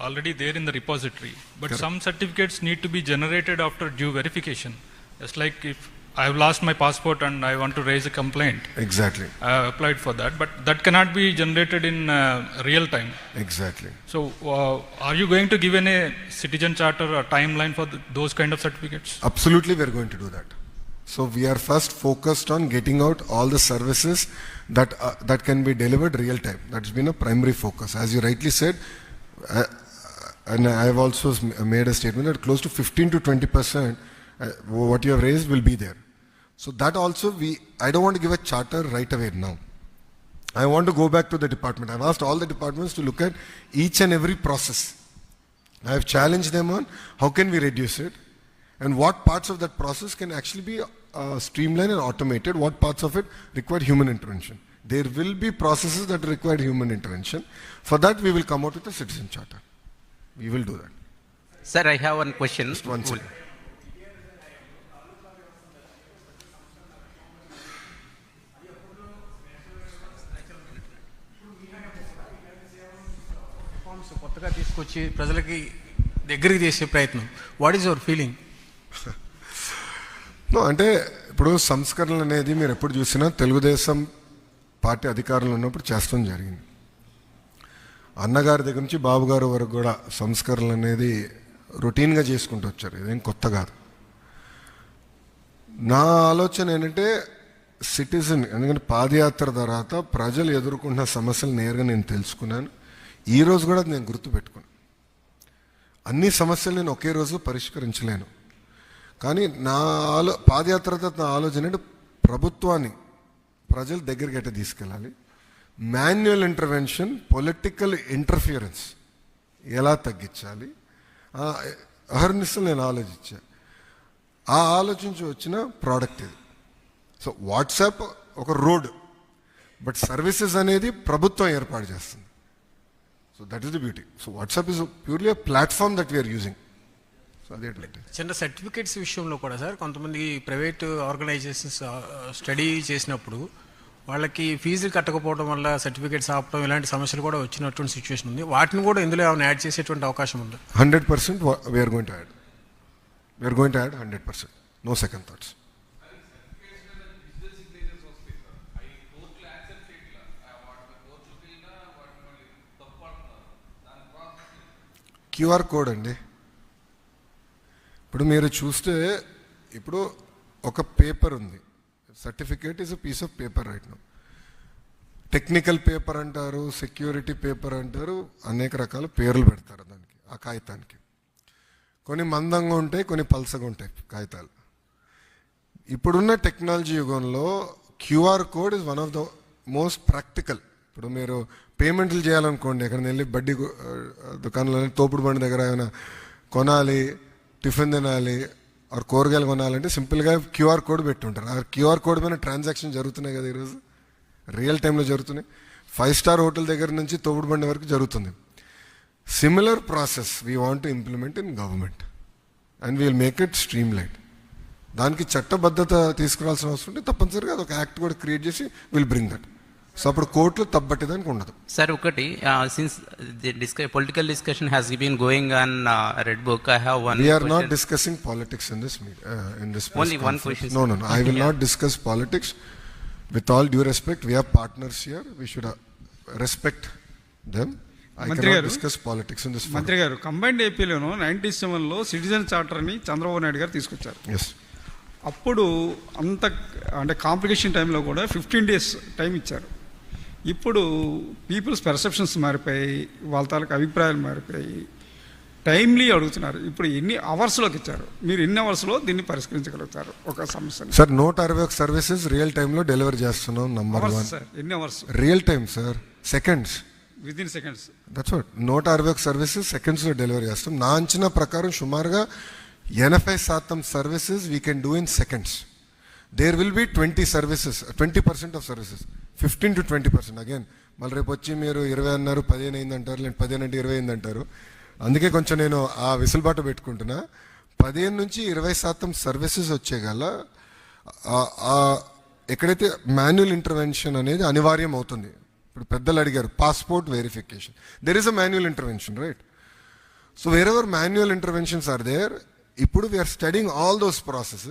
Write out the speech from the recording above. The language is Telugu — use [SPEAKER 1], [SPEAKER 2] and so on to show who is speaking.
[SPEAKER 1] already there in the repository. But Correct. some certificates need to be generated after due verification. It's like if I have lost my passport and I want to raise a complaint.
[SPEAKER 2] Exactly.
[SPEAKER 1] I applied for that, but that cannot be generated in uh, real time.
[SPEAKER 2] Exactly.
[SPEAKER 1] So, uh, are you going to give any citizen charter or timeline for the, those kind of certificates?
[SPEAKER 2] Absolutely, we are going to do that. So, we are first focused on getting out all the services that uh, that can be delivered real time. That's been a primary focus, as you rightly said. Uh, and I have also made a statement that close to 15 to 20 percent uh, what you have raised will be there. So that also we I don't want to give a charter right away now. I want to go back to the department. I've asked all the departments to look at each and every process. I have challenged them on how can we reduce it and what parts of that process can actually be uh, streamlined and automated, what parts of it require human intervention. There will be processes that require human intervention. For that, we will come out with a citizen charter. We will do that.
[SPEAKER 3] Sir, I have one question.
[SPEAKER 2] Just one second.
[SPEAKER 4] కొత్తగా తీసుకొచ్చి ప్రజలకి దగ్గరికి చేసే ప్రయత్నం వాట్ ఈస్ యువర్ ఫీలింగ్
[SPEAKER 2] అంటే ఇప్పుడు సంస్కరణలు అనేది మీరు ఎప్పుడు చూసినా తెలుగుదేశం పార్టీ అధికారంలో ఉన్నప్పుడు చేస్తాం జరిగింది అన్నగారి దగ్గర నుంచి బాబుగారు వరకు కూడా సంస్కరణలు అనేది రొటీన్గా చేసుకుంటూ వచ్చారు. ఇదేం కొత్త కాదు. నా ఆలోచన ఏంటంటే సిటిజన్ ఎందుకంటే పాదయాత్ర తర్వాత ప్రజలు ఎదుర్కొంటున్న సమస్యలు నేరుగా నేను తెలుసుకున్నాను. ఈ రోజు కూడా నేను గుర్తుపెట్టుకున్నాను. అన్ని సమస్యలు నేను ఒకే రోజు పరిష్కరించలేను. కానీ నా ఆలో పాదయాత్ర తర్వాత నా ఆలోచన అంటే ప్రభుత్వాన్ని ప్రజల దగ్గరికి ఎట్ట తీసుకెళ్ళాలి? మాన్యువల్ ఇంటర్వెన్షన్ పొలిటికల్ ఇంటర్ఫియరెన్స్ ఎలా తగ్గించాలి? ఆ అహర్నిశలు నేను ఆలోచించా. ఆ ఆలోచించి వచ్చిన ప్రోడక్ట్ ఇది. సో వాట్సాప్ ఒక రోడ్ బట్ సర్వీసెస్ అనేది ప్రభుత్వం ఏర్పాటు చేస్తుంది. So that is the beauty so WhatsApp is purely a platform that we are using so అదే
[SPEAKER 4] చిన్న సర్టిఫికేట్స్ విషయంలో కూడా సార్ కొంతమంది ప్రైవేట్ ఆర్గనైజేషన్స్ స్టడీ చేసినప్పుడు వాళ్ళకి ఫీజులు కట్టకపోవడం వల్ల సర్టిఫికేట్స్ ఆపడం ఇలాంటి సమస్యలు కూడా వచ్చినటువంటి సిచ్యువేషన్ ఉంది. వాటిని కూడా ఇందులో ఏమైనా యాడ్ చేసేటువంటి అవకాశం ఉంది?
[SPEAKER 2] Hundred percent we are going to add we are going to add hundred percent no second thoughts QR code అండి. ఇప్పుడు మీరు చూస్తే ఇప్పుడు ఒక పేపర్ ఉంది. Certificate is a piece of paper right no technical paper అంటారు సెక్యూరిటీ పేపర్ అంటారు అనేక రకాల పేర్లు పెడతారు దానికి ఆ కాగితానికి. కొన్ని మందంగా ఉంటాయి కొన్ని పల్సగా ఉంటాయి కాగితాలు. ఇప్పుడున్న టెక్నాలజీ యుగంలో QR code is one of the most practical ఇప్పుడు మీరు పేమెంట్లు చేయాలనుకోండి ఎక్కడికి వెళ్ళి బడ్డీ దుకాణంలో తోపుడు బండి దగ్గర ఏమైనా కొనాలి టిఫిన్ తినాలి ఆర్ కూరగాయలు కొనాలంటే సింపుల్గా క్యూఆర్ కోడ్ పెట్టుంటారు. ఆ క్యూఆర్ కోడ్ మీద ట్రాన్సాక్షన్ జరుగుతున్నాయి కదా ఈరోజు. రియల్ టైంలో జరుగుతున్నాయి. ఫైవ్ స్టార్ హోటల్ దగ్గర నుంచి తోపుడు బండి వరకు జరుగుతుంది. Similar process we want to implement in government and we'll make it streamlined దానికి చట్టబద్ధత తీసుకురావాల్సిన అవసరం ఉంటే తప్పనిసరిగా అదొక యాక్ట్ కూడా క్రియేట్ చేసి విల్ బ్రింగ్ దట్ సో అప్పుడు కోర్టులు తప్పట్టేదానికి ఉండదు.
[SPEAKER 3] Sir, ఒకటి since discussion has been going on uh, Red Book, I have one
[SPEAKER 2] we are not. Discussing politics in this in this
[SPEAKER 3] Only one question,
[SPEAKER 2] no. No I will. Not discuss politics with all due respect we are partners here we should respect them I
[SPEAKER 5] మంత్రి గారు,
[SPEAKER 2] డిస్కస్ పాలిటిక్స్ ఇన్ దిస్
[SPEAKER 5] మంత్రి గారు కంబైన్డ్ ఏపీలోను నైన్టీ సెవెన్లో సిటిజన్ చార్టర్ని చంద్రబాబు నాయుడు గారు తీసుకొచ్చారు.
[SPEAKER 2] ఎస్
[SPEAKER 5] అప్పుడు అంత అంటే కాంప్లికేషన్ టైంలో కూడా ఫిఫ్టీన్ డేస్ టైం ఇచ్చారు. ఇప్పుడు పీపుల్స్ పర్సెప్షన్స్ మారిపోయాయి వాళ్ళ తాలూకు అభిప్రాయాలు మారిపోయాయి టైమ్లీ అడుగుతున్నారు. ఇప్పుడు ఎన్ని అవర్స్లోకి ఇచ్చారు? మీరు ఎన్ని అవర్స్లో దీన్ని పరిష్కరించగలుగుతారు? ఒక సమస్యని.
[SPEAKER 2] సార్ నూట అరవై ఒక సర్వీసెస్ రియల్ టైంలో డెలివరీ చేస్తున్నాం నంబర్ వన్
[SPEAKER 5] సార్ ఎన్ని hours
[SPEAKER 2] real time sir seconds
[SPEAKER 5] with in seconds
[SPEAKER 2] that's what నూట అరవై ఒక సర్వీసెస్ సెకండ్స్లో డెలివరీ చేస్తాం నా అంచనా ప్రకారం సుమారుగా ఎనభై శాతం services we can do in seconds there will be twenty services twenty percent of services fifteen to twenty percent again మళ్ళీ రేపు వచ్చి మీరు ఇరవై అన్నారు పదిహేను అయింది అంటారు లేదంటే పదిహేను అంటే ఇరవై అయింది అంటారు అందుకే కొంచెం నేను ఆ విసులుబాటు పెట్టుకుంటున్నా. పదిహేను నుంచి ఇరవై శాతం సర్వీసెస్ వచ్చేగల ఎక్కడైతే మాన్యువల్ ఇంటర్వెన్షన్ అనేది అనివార్యం అవుతుంది. ఇప్పుడు పెద్దలు అడిగారు passport verification there is a manual intervention right so where ever manual interventions are there ఇప్పుడు we are studying all those processes